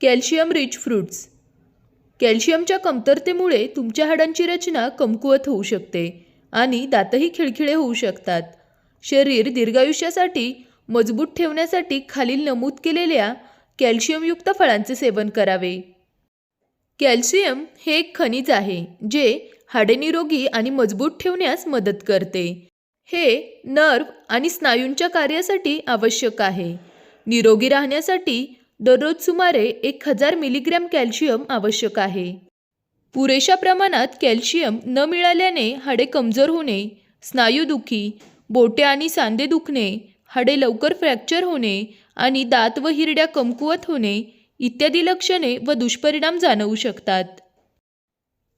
Calcium rich fruits. कॅल्शियमच्या कमतरतेमुळे तुमच्या हाडांची रचना कमकुवत होऊ शकते आणि दातही खिळखिळे होऊ शकतात. शरीर दीर्घायुष्यासाठी मजबूत ठेवण्यासाठी खालील नमूद केलेल्या कॅल्शियमयुक्त फळांचे सेवन करावे. कॅल्शियम हे एक खनिज आहे जे हाडे निरोगी आणि मजबूत ठेवण्यास मदत करते. हे नर्व आणि स्नायूंच्या कार्यासाठी आवश्यक आहे. निरोगी राहण्यासाठी दररोज सुमारे एक हजार मिलीग्रॅम कॅल्शियम आवश्यक आहे. पुरेशा प्रमाणात कॅल्शियम न मिळाल्याने हाडे कमजोर होणे स्नायूदुखी बोटे आणि सांधे दुखणे हाडे लवकर फ्रॅक्चर होणे आणि दात व हिरड्या कमकुवत होणे इत्यादी लक्षणे व दुष्परिणाम जाणवू शकतात.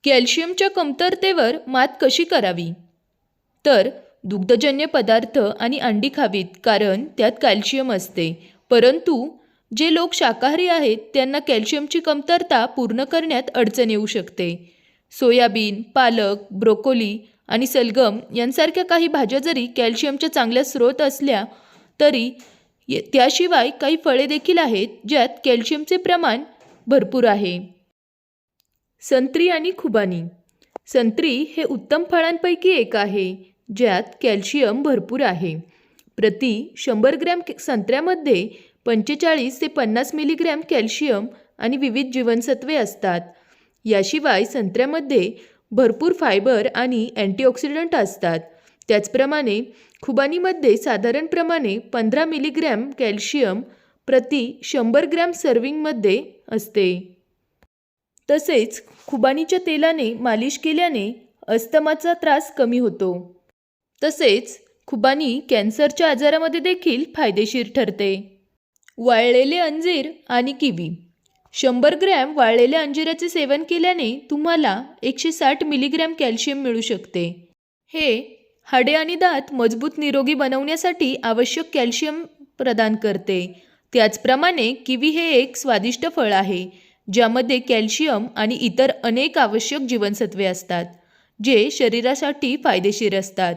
कॅल्शियमच्या कमतरतेवर मात कशी करावी? तर दुग्धजन्य पदार्थ आणि अंडी खावीत कारण त्यात कॅल्शियम असते परंतु जे लोक शाकाहारी आहेत त्यांना कॅल्शियमची कमतरता पूर्ण करण्यात अडचण येऊ शकते. सोयाबीन पालक ब्रोकोली आणि सलगम यांसारख्या काही भाज्या जरी कॅल्शियमच्या चांगल्या स्रोत असल्या तरी त्याशिवाय काही फळे देखील आहेत ज्यात कॅल्शियमचे प्रमाण भरपूर आहे. संत्री आणि खुबानी. संत्री हे उत्तम फळांपैकी एक आहे ज्यात कॅल्शियम भरपूर आहे. प्रति शंभर ग्रॅम संत्र्यामध्ये पंचेचाळीस ते पन्नास मिलीग्रॅम कॅल्शियम आणि विविध जीवनसत्वे असतात. याशिवाय संत्र्यामध्ये भरपूर फायबर आणि अँटीऑक्सिडंट असतात. त्याचप्रमाणे खुबानीमध्ये साधारणप्रमाणे पंधरा मिलीग्रॅम कॅल्शियम प्रति शंभर ग्रॅम सर्विंगमध्ये असते. तसेच खुबानीच्या तेलाने मालिश केल्याने अस्तमाचा त्रास कमी होतो. तसेच खुबानी कॅन्सरच्या आजारामध्ये देखील फायदेशीर ठरते. वाळलेले अंजीर आणि किवी. शंभर ग्रॅम वाळलेल्या अंजिराचे सेवन केल्याने तुम्हाला एकशे साठ मिलीग्रॅम कॅल्शियम मिळू शकते. हे हाडे आणि दात मजबूत निरोगी बनवण्यासाठी आवश्यक कॅल्शियम प्रदान करते. त्याचप्रमाणे किवी हे एक स्वादिष्ट फळ आहे ज्यामध्ये कॅल्शियम आणि इतर अनेक आवश्यक जीवनसत्वे असतात जे शरीरासाठी फायदेशीर असतात.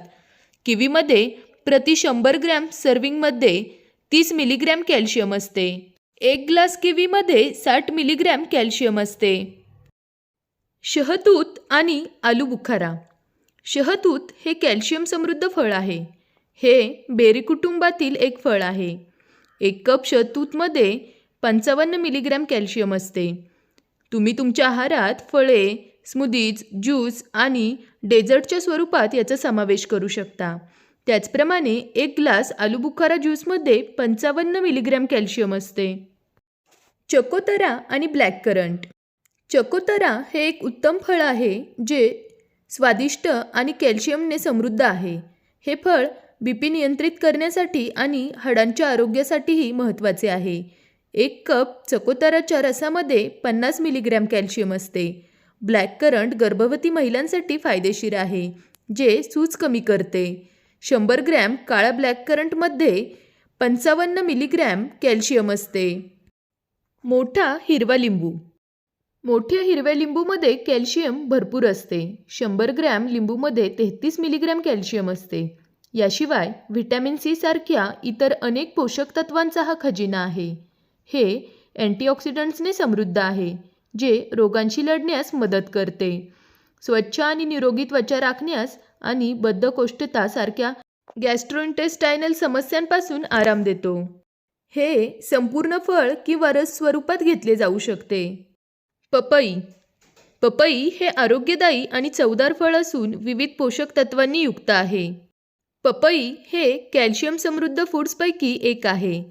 किवीमध्ये प्रति शंभर ग्रॅम सर्विंगमध्ये तीस मिलीग्रॅम कॅल्शियम असते. एक ग्लास किवीमध्ये साठ मिलीग्रॅम कॅल्शियम असते. शहतूत आणि आलू बुखारा शहतूत हे कॅल्शियम समृद्ध फळ आहे. हे बेरी कुटुंबातील एक फळ आहे. एक कप शहतूतमध्ये पंचावन्न मिलीग्रॅम कॅल्शियम असते. तुम्ही तुमच्या आहारात फळे स्मूदीज ज्यूस आणि डेझर्टच्या स्वरूपात याचा समावेश करू शकता. त्याचप्रमाणे एक ग्लास आलूबुखारा ज्यूसमध्ये पंचावन्न मिलीग्रॅम कॅल्शियम असते. चकोतरा आणि ब्लॅक करंट. चकोतरा हे एक उत्तम फळ आहे जे स्वादिष्ट आणि कॅल्शियमने समृद्ध आहे. हे फळ बी पी नियंत्रित करण्यासाठी आणि हाडांच्या आरोग्यासाठीही महत्त्वाचे आहे. एक कप चकोतराच्या रसामध्ये पन्नास मिलीग्रॅम कॅल्शियम असते. ब्लॅक करंट गर्भवती महिलांसाठी फायदेशीर आहे जे सूज कमी करते. शंभर ग्रॅम काळा ब्लॅक करंटमध्ये पंचावन्न मिलीग्रॅम कॅल्शियम असते. मोठा हिरवा लिंबू. मोठ्या हिरव्या लिंबूमध्ये कॅल्शियम भरपूर असते. शंभर ग्रॅम लिंबूमध्ये तेहतीस मिलीग्रॅम कॅल्शियम असते. याशिवाय व्हिटॅमिन सी सारख्या इतर अनेक पोषक तत्वांचा हा खजिना आहे. हे अँटीऑक्सिडंट्सने समृद्ध आहे जे रोगांशी लढण्यास मदत करते. स्वच्छ आणि निरोगी त्वचा राखण्यास आणि बद्धकोष्ठता सारख्या गॅस्ट्रोइंटेस्टायनल समस्यांपासून आराम देतो. हे संपूर्ण फळ किंवा रस स्वरूपात घेतले जाऊ शकते. पपई. पपई हे आरोग्यदायी आणि चवदार फळ असून विविध पोषक तत्वांनी युक्त आहे. पपई हे कॅल्शियम समृद्ध फूड्सपैकी एक आहे.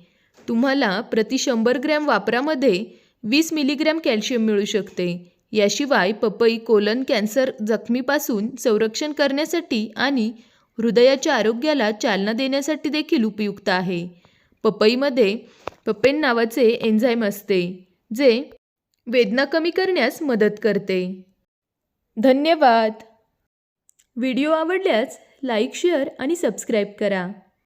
तुम्हाला प्रति शंभर ग्रॅम वापरामध्ये वीस मिलीग्रॅम कॅल्शियम मिळू शकते. याशिवाय पपई कोलन कॅन्सर जखमीपासून संरक्षण करण्यासाठी आणि हृदयाच्या आरोग्याला चालना देण्यासाठी देखील उपयुक्त आहे. पपईमध्ये पपेन नावाचे एन्झाईम असते जे वेदना कमी करण्यास मदत करते. धन्यवाद. व्हिडिओ आवडल्यास लाईक शेअर आणि सबस्क्राईब करा.